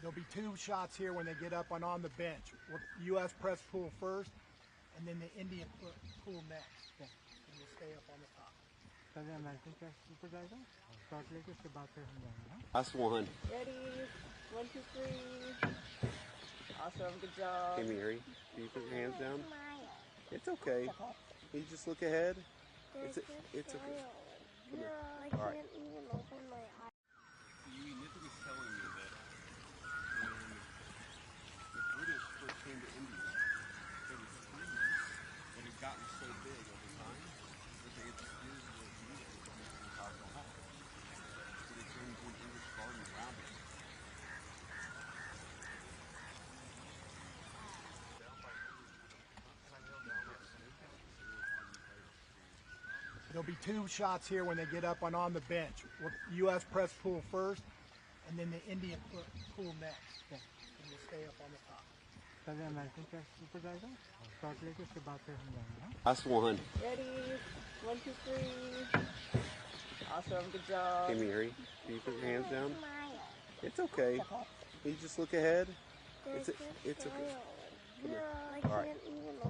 There'll be two shots here when they get up and on the bench. U.S. press pool first, and then the Indian pool next. And we'll stay up on the top. Last one. Ready? One, two, three. Awesome. Good job. Hey, Mary. Can you put your hands down? It's okay. Can you just look ahead? It's, a, it's okay. All right. There'll be two shots here when they get up and on the bench. U.S. press pool first, and then the Indian pool next. Yeah. And we'll stay up on the top. awesome good job hey Mary can you put your hands down it's okay you just look ahead it's a, it's okay no, I can't All right.